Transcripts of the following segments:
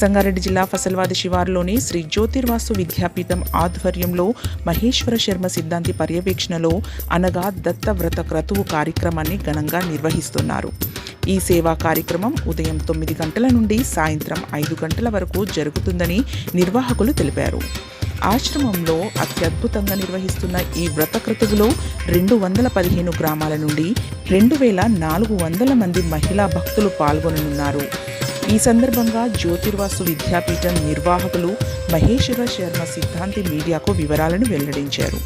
సంగారెడ్డి జిల్లా ఫసల్వాది శివారులోని శ్రీ జ్యోతిర్వాసు విద్యాపీఠం ఆధ్వర్యంలో మహేశ్వర శర్మ సిద్ధాంతి పర్యవేక్షణలో అనగా దత్తవ్రత క్రతువు కార్యక్రమాన్ని ఘనంగా నిర్వహిస్తున్నారు. ఈ సేవా కార్యక్రమం ఉదయం తొమ్మిది గంటల నుండి సాయంత్రం ఐదు గంటల వరకు జరుగుతుందని నిర్వాహకులు తెలిపారు. ఆశ్రమంలో అత్యద్భుతంగా నిర్వహిస్తున్న ఈ వ్రతకృతువులో రెండు వందల పదిహేను గ్రామాల నుండి రెండు వేల నాలుగు వందల మంది మహిళా భక్తులు పాల్గొననున్నారు. ఈ సందర్భంగా జ్యోతిర్వాసు విద్యాపీఠం నిర్వాహకులు మహేశ్వర శర్మ సిద్ధాంతి మీడియాకు వివరాలను వెల్లడించారు.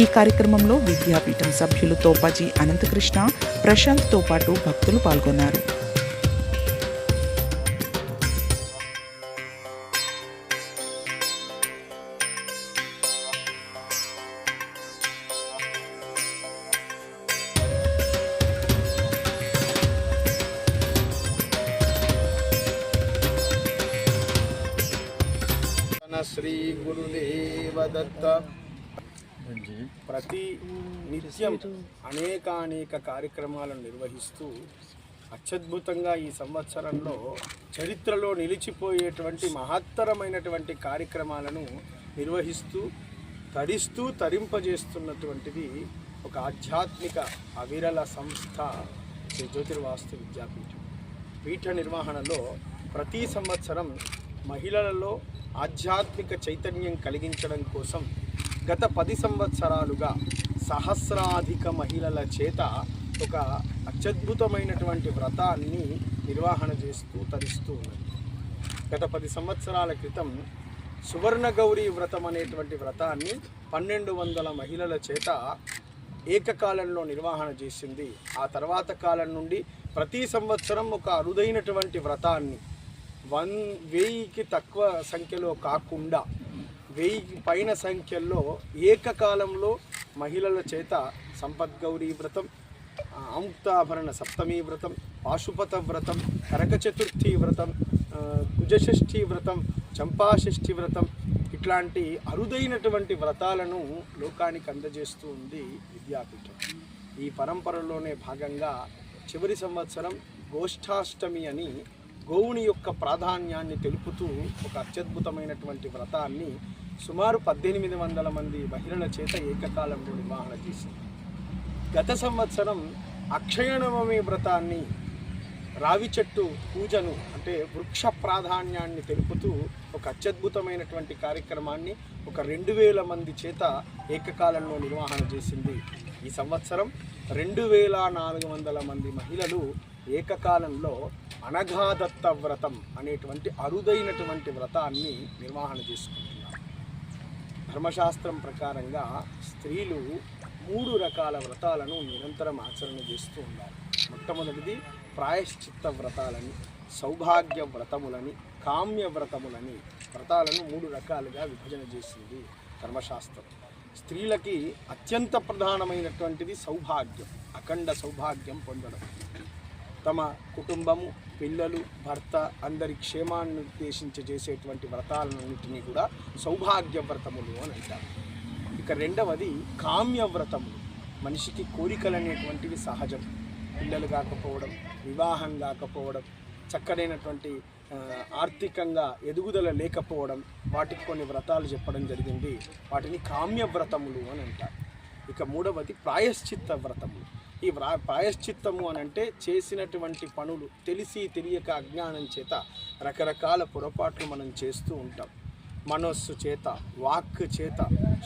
ఈ కార్యక్రమంలో విద్యాపీఠం సభ్యులు తోపాజీ అనంతకృష్ణ ప్రశాంత్తో పాటు భక్తులు పాల్గొన్నారు. శ్రీ గురుదేవ దత్త ప్రతి నిత్యం అనేకానేక కార్యక్రమాలను నిర్వహిస్తూ అత్యద్భుతంగా ఈ సంవత్సరంలో చరిత్రలో నిలిచిపోయేటువంటి మహత్తరమైనటువంటి కార్యక్రమాలను నిర్వహిస్తూ తరిస్తూ తరింపజేస్తున్నటువంటిది ఒక ఆధ్యాత్మిక అవిరల సంస్థ శ్రీ జ్యోతిర్వాస్తు విద్యాపీఠం. పీఠ నిర్వహణలో ప్రతి సంవత్సరం మహిళలలో ఆధ్యాత్మిక చైతన్యం కలిగించడం కోసం గత పది సంవత్సరాలుగా సహస్రాధిక మహిళల చేత ఒక అత్యద్భుతమైనటువంటి వ్రతాన్ని నిర్వహణ చేస్తూ తరిస్తూ ఉన్నది. గత పది సంవత్సరాల క్రితం సువర్ణ గౌరీ వ్రతం అనేటువంటి వ్రతాన్ని పన్నెండు వందల మహిళల చేత ఏకకాలంలో నిర్వహణ చేసింది. ఆ తర్వాత కాలం నుండి ప్రతి సంవత్సరం ఒక అరుదైనటువంటి వ్రతాన్ని వన్ వెయ్యికి తక్కువ సంఖ్యలో కాకుండా వెయ్యికి పైన సంఖ్యలో ఏకకాలంలో మహిళల చేత సంపద్గౌరీ వ్రతం ఆ, అముక్తాభరణ సప్తమి వ్రతం పాశుపత వ్రతం కరక చతుర్థి వ్రతం కుజషష్ఠి వ్రతం చంపాషష్ఠి వ్రతం ఇట్లాంటి అరుదైనటువంటి వ్రతాలను లోకానికి అందజేస్తూ ఉంది విద్యాపీఠం. ఈ పరంపరలోనే భాగంగా చివరి సంవత్సరం గోష్ఠాష్టమి అని గోవుని యొక్క ప్రాధాన్యాన్ని తెలుపుతూ ఒక అత్యద్భుతమైనటువంటి వ్రతాన్ని సుమారు పద్దెనిమిది వందల మంది మహిళల చేత ఏకకాలంలో నిర్వహణ చేసింది. గత సంవత్సరం అక్షయనవమి వ్రతాన్ని రావి చెట్టు పూజను అంటే వృక్ష ప్రాధాన్యాన్ని తెలుపుతూ ఒక అత్యద్భుతమైనటువంటి కార్యక్రమాన్ని ఒక రెండు వేల మంది చేత ఏకకాలంలో నిర్వహణ చేసింది. ఈ సంవత్సరం రెండు వేల నాలుగు వందల మంది మహిళలు ఏకకాలంలో అనఘాదత్త వ్రతం అనేటువంటి అరుదైనటువంటి వ్రతాన్ని నిర్వహణ చేసుకుంటున్నారు. ధర్మశాస్త్రం ప్రకారంగా స్త్రీలు మూడు రకాల వ్రతాలను నిరంతరం ఆచరణ చేస్తూ ఉన్నారు మొట్టమొదటిది ప్రాయశ్చిత్త వ్రతాలని సౌభాగ్య వ్రతములని కామ్య వ్రతములని వ్రతాలను మూడు రకాలుగా విభజన చేసింది ధర్మశాస్త్రం. స్త్రీలకి అత్యంత ప్రధానమైనటువంటిది సౌభాగ్యం అఖండ సౌభాగ్యం పొందడం. తమ కుటుంబము పిల్లలు భర్త అందరి క్షేమాన్ని ఉద్దేశించి చేసేటువంటి వ్రతాలన్నింటినీ కూడా సౌభాగ్య వ్రతములు అని అంటారు. ఇక రెండవది కామ్య వ్రతములు మనిషికి కోరికలు అనేటువంటివి సహజం. పిల్లలు కాకపోవడం వివాహం కాకపోవడం చక్కనైనటువంటి ఆర్థికంగా ఎదుగుదల లేకపోవడం వాటికి కొన్ని వ్రతాలు చెప్పడం జరిగింది. వాటిని కామ్య వ్రతములు అని అంటారు. ఇక మూడవది ప్రాయశ్చిత్త వ్రతములు ఈ వ్రా ప్రాయశ్చిత్తము అని అంటే చేసినటువంటి పనులు తెలిసి తెలియక అజ్ఞానం చేత రకరకాల పొరపాట్లు మనం చేస్తూ ఉంటాం. మనస్సు చేత వాక్ చేత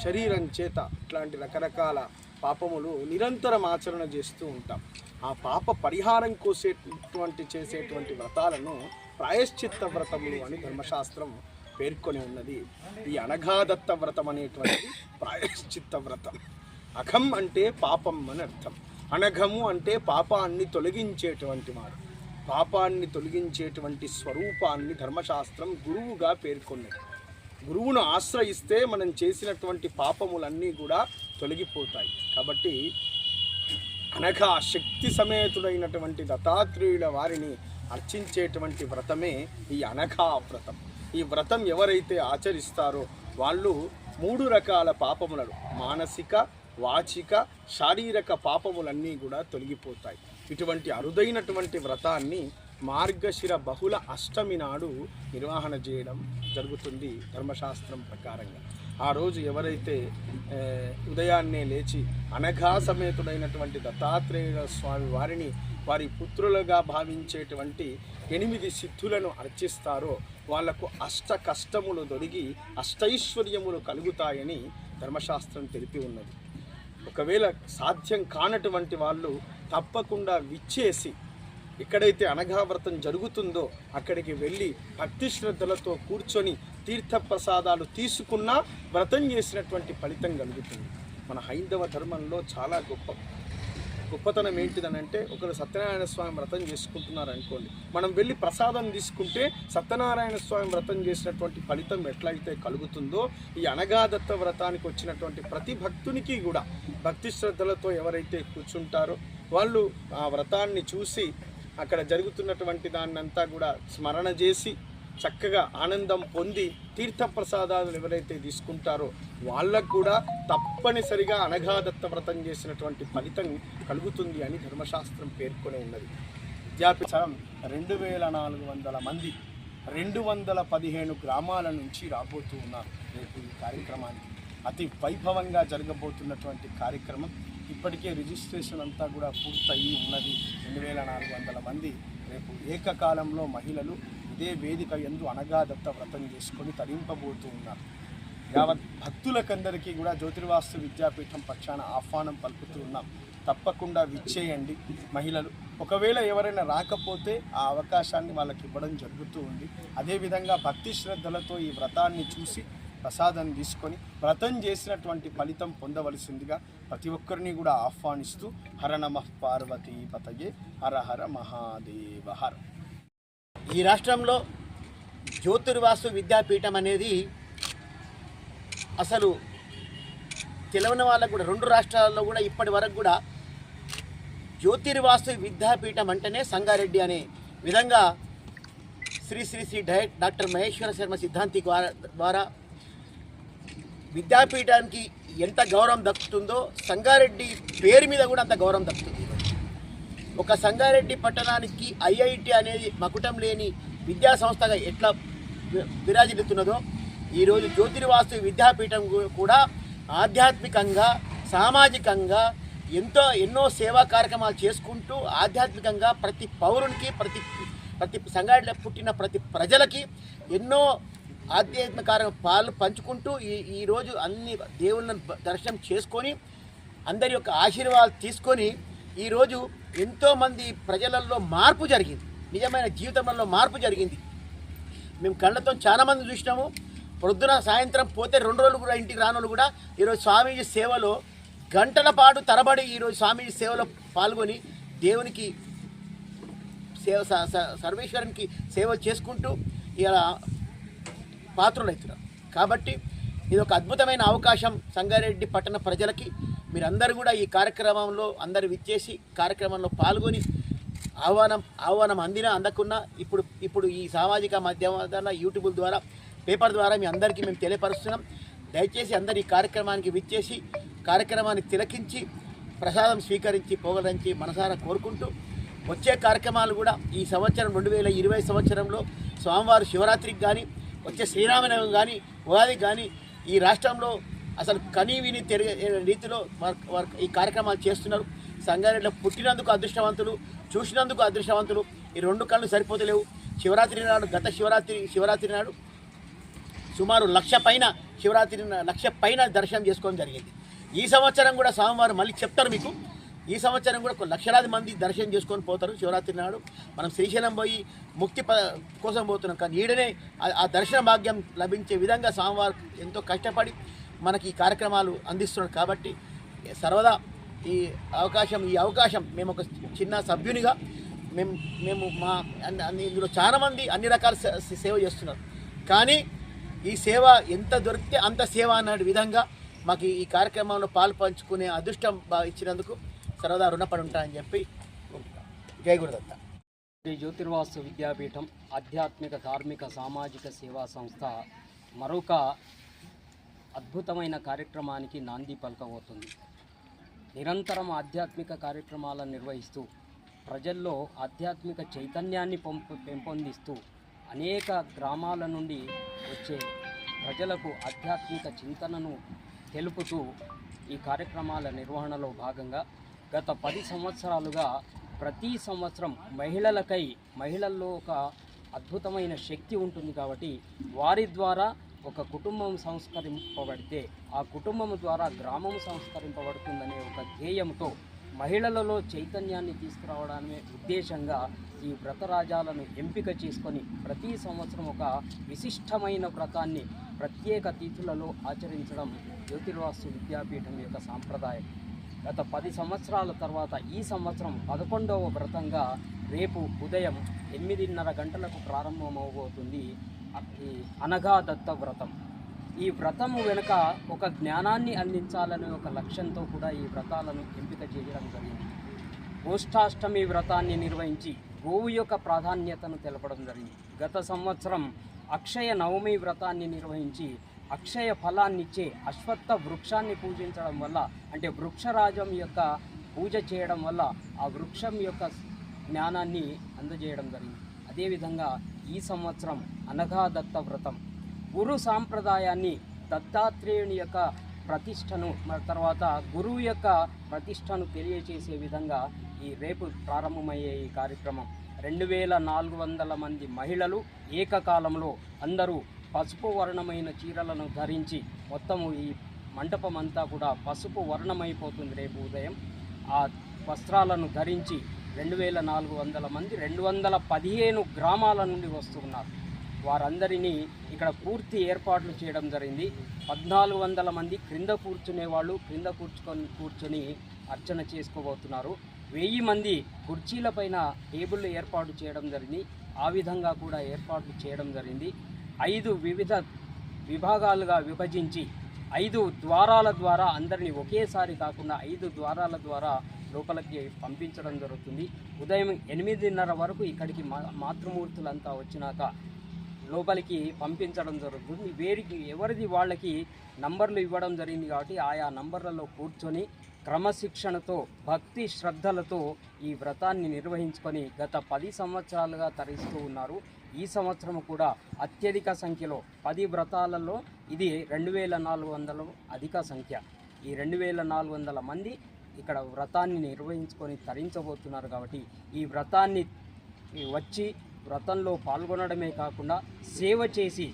శరీరం చేత ఇట్లాంటి రకరకాల పాపములు నిరంతరం ఆచరణ చేస్తూ ఉంటాం. ఆ పాప పరిహారం కోసేటువంటి చేసేటువంటి వ్రతాలను ప్రాయశ్చిత్త వ్రతములు అని ధర్మశాస్త్రం పేర్కొని ఉన్నది. ఈ అనఘాదత్త వ్రతం అనేటువంటిది ప్రాయశ్చిత్త వ్రతం. అఘం అంటే పాపం అని అర్థం. అనఘము అంటే పాపాన్ని తొలగించేటువంటి వాడు పాపాన్ని తొలగించేటువంటి స్వరూపాన్ని ధర్మశాస్త్రం గురువుగా పేర్కొన్నది. గురువును ఆశ్రయిస్తే మనం చేసినటువంటి పాపములన్నీ కూడా తొలగిపోతాయి. కాబట్టి అనగా శక్తి సమేతుడైనటువంటి దత్తాత్రేయుల వారిని అర్చించేటువంటి వ్రతమే ఈ అనఘా వ్రతం. ఈ వ్రతం ఎవరైతే ఆచరిస్తారో వాళ్ళు మూడు రకాల పాపములను మానసిక వాచిక శారీరక పాపములన్నీ కూడా తొలగిపోతాయి. ఇటువంటి అరుదైనటువంటి వ్రతాన్ని మార్గశిర బహుళ అష్టమి నాడు నిర్వహణ చేయడం జరుగుతుంది ధర్మశాస్త్రం ప్రకారంగా. ఆ రోజు ఎవరైతే ఉదయాన్నే లేచి అనఘా సమేతుడైనటువంటి దత్తాత్రేయ స్వామి వారిని వారి పుత్రులుగా భావించేటువంటి ఎనిమిది సిద్ధులను అర్చిస్తారో వాళ్ళకు అష్ట కష్టములు దొరిగి అష్టైశ్వర్యములు కలుగుతాయని ధర్మశాస్త్రం తెలిపి ఉన్నది. ఒకవేళ సాధ్యం కానటువంటి వాళ్ళు తప్పకుండా విచ్చేసి ఎక్కడైతే అనఘావ్రతం జరుగుతుందో అక్కడికి వెళ్ళి భక్తి శ్రద్ధలతో కూర్చొని తీర్థప్రసాదాలు తీసుకున్నా వ్రతం చేసినటువంటి ఫలితం కలుగుతుంది. మన హైందవ ధర్మంలో చాలా గొప్ప గొప్పతనం ఏంటిదనంటే ఒకరు సత్యనారాయణ స్వామి వ్రతం చేసుకుంటున్నారు అనుకోండి మనం వెళ్ళి ప్రసాదం తీసుకుంటే సత్యనారాయణ స్వామి వ్రతం చేసినటువంటి ఫలితం ఎట్లయితే కలుగుతుందో ఈ అనగాదత్త వ్రతానికి వచ్చినటువంటి ప్రతి భక్తునికి కూడా భక్తి శ్రద్ధలతో ఎవరైతే కూర్చుంటారో వాళ్ళు ఆ వ్రతాన్ని చూసి అక్కడ జరుగుతున్నటువంటి దాన్నంతా కూడా స్మరణ చేసి చక్కగా ఆనందం పొంది తీర్థప్రసాదాలు ఎవరైతే తీసుకుంటారో వాళ్ళకు కూడా తప్పనిసరిగా అనఘాదత్త వ్రతం చేసినటువంటి ఫలితం కలుగుతుంది అని ధర్మశాస్త్రం పేర్కొని ఉన్నది. విద్యాపీఠం రెండు వేల నాలుగు వందల మంది రెండు వందల పదిహేను గ్రామాల నుంచి రాబోతూ ఉన్నారు రేపు ఈ కార్యక్రమానికి. అతి వైభవంగా జరగబోతున్నటువంటి కార్యక్రమం ఇప్పటికే రిజిస్ట్రేషన్ అంతా కూడా పూర్తయి ఉన్నది. రెండు వేల నాలుగు వందల మంది రేపు ఏకకాలంలో మహిళలు అదే వేదిక ఎందు అనగాదత్త వ్రతం చేసుకొని తరింపబోతూ ఉన్నారు. యావత్ భక్తులకందరికీ కూడా జ్యోతిర్వాస్తు విద్యాపీఠం పక్షాన ఆహ్వానం పలుకుతూ ఉన్నాం. తప్పకుండా విచ్చేయండి మహిళలు. ఒకవేళ ఎవరైనా రాకపోతే ఆ అవకాశాన్ని వాళ్ళకి ఇవ్వడం జరుగుతూ ఉంది. అదేవిధంగా భక్తి శ్రద్ధలతో ఈ వ్రతాన్ని చూసి ప్రసాదం తీసుకొని వ్రతం చేసినటువంటి ఫలితం పొందవలసిందిగా ప్రతి ఒక్కరిని కూడా ఆహ్వానిస్తూ హర నమ పార్వతీ పతయే హర హర మహాదేవ హర. ఈ రాష్ట్రంలో జ్యోతిర్వాసు విద్యాపీఠం అనేది అసలు తెలియని వాళ్ళకు కూడా రెండు రాష్ట్రాల్లో కూడా ఇప్పటి వరకు కూడా జ్యోతిర్వాసు విద్యాపీఠం అంటేనే సంగారెడ్డి అనే విధంగా శ్రీ శ్రీ శ్రీ డై డాక్టర్ మహేశ్వర శర్మ సిద్ధాంతి ద్వారా ద్వారా విద్యాపీఠానికి ఎంత గౌరవం దక్కుతుందో సంగారెడ్డి పేరు మీద కూడా అంత గౌరవం దక్కుతుంది. ఒక సంగారెడ్డి పట్టణానికి ఐఐటి అనేది మకుటం లేని విద్యా సంస్థగా ఎట్లా విరాజిల్లుతున్నదో ఈరోజు జ్యోతిర్వాస్తు విద్యాపీఠం కూడా ఆధ్యాత్మికంగా సామాజికంగా ఎంతో ఎన్నో సేవా కార్యక్రమాలు చేసుకుంటూ ఆధ్యాత్మికంగా ప్రతి పౌరునికి ప్రతి ప్రతి సంగారెడ్డిలో పుట్టిన ప్రతి ప్రజలకి ఎన్నో ఆధ్యాత్మిక కార్యం పాలు పంచుకుంటూ ఈ ఈరోజు అన్ని దేవుళ్ళను దర్శనం చేసుకొని అందరి యొక్క ఆశీర్వాదాలు తీసుకొని ఈరోజు ఎంతోమంది ప్రజలలో మార్పు జరిగింది. నిజమైన జీవితంలో మార్పు జరిగింది. మేము కళ్ళతో చాలామంది చూసినాము. ప్రొద్దున సాయంత్రం పోతే రెండు రోజులు కూడా ఇంటికి రానోళ్ళు కూడా ఈరోజు స్వామీజీ సేవలో గంటల పాటు తరబడి ఈరోజు స్వామీజీ సేవలో పాల్గొని దేవునికి సేవ స- స- సర్వేశ్వరునికి సేవ చేసుకుంటూ ఇలా పాత్రులవుతున్నారు కాబట్టి ఇది ఒక అద్భుతమైన అవకాశం సంగారెడ్డి పట్టణ ప్రజలకి. మీరందరూ కూడా ఈ కార్యక్రమంలో అందరు విచ్చేసి కార్యక్రమంలో పాల్గొని ఆహ్వానం ఆహ్వానం అందినా అందకున్నా ఇప్పుడు ఇప్పుడు ఈ సామాజిక మాధ్యమాల యూట్యూబ్ ద్వారా పేపర్ ద్వారా మీ అందరికీ మేము తెలియపరుస్తున్నాం. దయచేసి అందరు ఈ కార్యక్రమానికి విచ్చేసి కార్యక్రమాన్ని తిలకించి ప్రసాదం స్వీకరించి పోగరించి మనసారా కోరుకుంటూ వచ్చే కార్యక్రమాలు కూడా ఈ సంవత్సరం రెండు వేల ఇరవై సంవత్సరంలో స్వామివారు శివరాత్రికి కానీ వచ్చే శ్రీరామనవమి కానీ ఉగాది కానీ ఈ రాష్ట్రంలో అసలు కనీవిని తిరిగే రీతిలో వారు ఈ కార్యక్రమాలు చేస్తున్నారు. సంగారెడ్డిలో పుట్టినందుకు అదృష్టవంతులు చూసినందుకు అదృష్టవంతులు. ఈ రెండు కళ్ళు సరిపోతలేవు. శివరాత్రి నాడు గత శివరాత్రి శివరాత్రి నాడు సుమారు లక్ష పైన శివరాత్రి లక్ష పైన దర్శనం చేసుకోవడం జరిగింది. ఈ సంవత్సరం కూడా స్వామివారు మళ్ళీ చెప్తారు మీకు. ఈ సంవత్సరం కూడా ఒక లక్షలాది మంది దర్శనం చేసుకొని పోతారు. శివరాత్రి నాడు మనం శ్రీశైలం పోయి ముక్తి ప కోసం పోతున్నాం. కానీ ఈడనే ఆ- దర్శన భాగ్యం లభించే విధంగా స్వామివారు ఎంతో కష్టపడి మనకి ఈ కార్యక్రమాలు అందిస్తున్నారు. కాబట్టి సర్వదా ఈ అవకాశం ఈ అవకాశం మేము ఒక చిన్న సభ్యునిగా మేము మేము మా అన్ని- ఇందులో చాలామంది అన్ని రకాల సేవ చేస్తున్నారు. కానీ ఈ సేవ ఎంత దొరికితే అంత సేవ అన్న విధంగా మాకు ఈ కార్యక్రమంలో పాలు పంచుకునే అదృష్టం ఇచ్చినందుకు సరదా రుణపడి ఉంటా అని చెప్పి జై గురుదత్త. శ్రీ జ్యోతిర్వాసు విద్యాపీఠం ఆధ్యాత్మిక ధార్మిక సామాజిక సేవా సంస్థ మరొక అద్భుతమైన కార్యక్రమానికి నాంది పలకబోతుంది. నిరంతరం ఆధ్యాత్మిక కార్యక్రమాలను నిర్వహిస్తూ ప్రజల్లో ఆధ్యాత్మిక చైతన్యాన్ని పంపు పెంపొందిస్తూ అనేక గ్రామాల నుండి వచ్చే ప్రజలకు ఆధ్యాత్మిక చింతనను తెలుపుతూ ఈ కార్యక్రమాల నిర్వహణలో భాగంగా గత పది సంవత్సరాలుగా ప్రతి సంవత్సరం మహిళలకై మహిళల్లో ఒక అద్భుతమైన శక్తి ఉంటుంది కాబట్టి వారి ద్వారా ఒక కుటుంబం సంస్కరింపబడితే ఆ కుటుంబం ద్వారా గ్రామం సంస్కరింపబడుతుందనే ఒక ధ్యేయంతో మహిళలలో చైతన్యాన్ని తీసుకురావడమే ఉద్దేశంగా ఈ వ్రతరాజాలను ఎంపిక చేసుకొని ప్రతి సంవత్సరం ఒక విశిష్టమైన వ్రతాన్ని ప్రత్యేక తిథులలో ఆచరించడం జ్యోతిర్వాసు విద్యాపీఠం యొక్క సాంప్రదాయం. గత పది సంవత్సరాల తర్వాత ఈ సంవత్సరం పదకొండవ వ్రతంగా రేపు ఉదయం ఎనిమిదిన్నర గంటలకు ప్రారంభమవబోతుంది. ఈ అనగా దత్త వ్రతం. ఈ వ్రతము వెనుక ఒక జ్ఞానాన్ని అందించాలనే ఒక లక్ష్యంతో కూడా ఈ వ్రతాలను ఎంపిక చేయడం జరిగింది. గోష్ఠాష్టమి వ్రతాన్ని నిర్వహించి గోవు యొక్క ప్రాధాన్యతను తెలపడం జరిగింది. గత సంవత్సరం అక్షయ నవమి వ్రతాన్ని నిర్వహించి అక్షయ ఫలాన్నిచ్చే అశ్వత్థ వృక్షాన్ని పూజించడం వల్ల అంటే వృక్షరాజం యొక్క పూజ చేయడం వల్ల ఆ వృక్షం యొక్క జ్ఞానాన్ని అందజేయడం జరిగింది. అదేవిధంగా ఈ సంవత్సరం అనఘా దత్త వ్రతం. గురు సాంప్రదాయాన్ని దత్తాత్రేయుని యొక్క ప్రతిష్టను తర్వాత గురువు యొక్క ప్రతిష్టను తెలియజేసే విధంగా ఈ రేపు ప్రారంభమయ్యే ఈ కార్యక్రమం. రెండు వేల నాలుగు వందల మంది మహిళలు ఏకకాలంలో అందరూ పసుపు వర్ణమైన చీరలను ధరించి మొత్తము ఈ మంటపం అంతా కూడా పసుపు వర్ణమైపోతుంది రేపు ఉదయం. ఆ వస్త్రాలను ధరించి రెండు వేల నాలుగు వందల మంది రెండు వందల పదిహేను గ్రామాల నుండి వస్తున్నారు. వారందరినీ ఇక్కడ పూర్తి ఏర్పాట్లు చేయడం జరిగింది. పద్నాలుగు వందల మంది క్రింద కూర్చునే వాళ్ళు క్రింద కూర్చుకొని కూర్చొని అర్చన చేసుకోబోతున్నారు. వెయ్యి మంది కుర్చీలపైన టేబుల్ ఏర్పాటు చేయడం జరిగింది. ఆ విధంగా కూడా ఏర్పాట్లు చేయడం జరిగింది. ఐదు వివిధ విభాగాలుగా విభజించి ఐదు ద్వారాల ద్వారా అందరినీ ఒకేసారి కాకుండా ఐదు ద్వారాల ద్వారా లోపలికి పంపించడం జరుగుతుంది. ఉదయం ఎనిమిదిన్నర వరకు ఇక్కడికి మా మాతృమూర్తులంతా వచ్చినాక లోపలికి పంపించడం జరుగుతుంది. వేరికి ఎవరిది వాళ్ళకి నంబర్లు ఇవ్వడం జరిగింది కాబట్టి ఆయా నంబర్లలో కూర్చొని క్రమశిక్షణతో భక్తి శ్రద్ధలతో ఈ వ్రతాన్ని నిర్వహించుకొని గత పది సంవత్సరాలుగా తరిస్తూ ఉన్నారు. ఈ సంవత్సరం కూడా అత్యధిక సంఖ్యలో పది వ్రతాలలో ఇది రెండు వేల నాలుగు వందల అధిక సంఖ్య. ఈ రెండు వేల నాలుగు వందల మంది ఇక్కడ వ్రతాన్ని నిర్వహించుకొని తరించబోతున్నారు కాబట్టి ఈ వ్రతాన్ని వచ్చి వ్రతంలో పాల్గొనడమే కాకుండా సేవ చేసి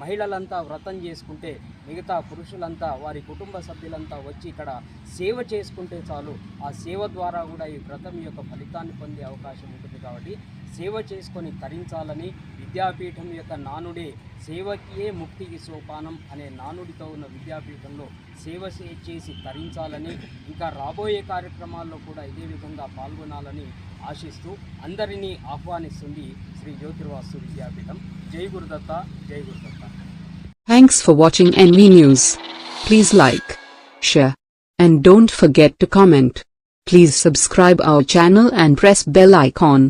మహిళలంతా వ్రతం చేసుకుంటే మిగతా పురుషులంతా వారి కుటుంబ సభ్యులంతా వచ్చి ఇక్కడ సేవ చేసుకుంటే చాలు. ఆ సేవ ద్వారా కూడా ఈ వ్రతం యొక్క ఫలితాన్ని పొందే అవకాశం ఉంటుంది కాబట్టి సేవ చేసుకొని తరించాలని విద్యాపీఠం యొక్క నానుడే సేవకియే ముక్తికి సోపానం అనే నానుడితో ఉన్న విద్యాపీఠంలో సేవ చేసి తరించాలని ఇంకా రాబోయే కార్యక్రమాల్లో కూడా ఇదే విధంగా పాల్గొనాలని ఆశిస్తూ అందరినీ ఆహ్వానిస్తుంది శ్రీ జ్యోతిర్వాసు విద్యాపీఠం జై గురుదత్త జై Gurudatta thanks for watching NV news please like share and don't forget to comment. Please subscribe our channel and press bell icon.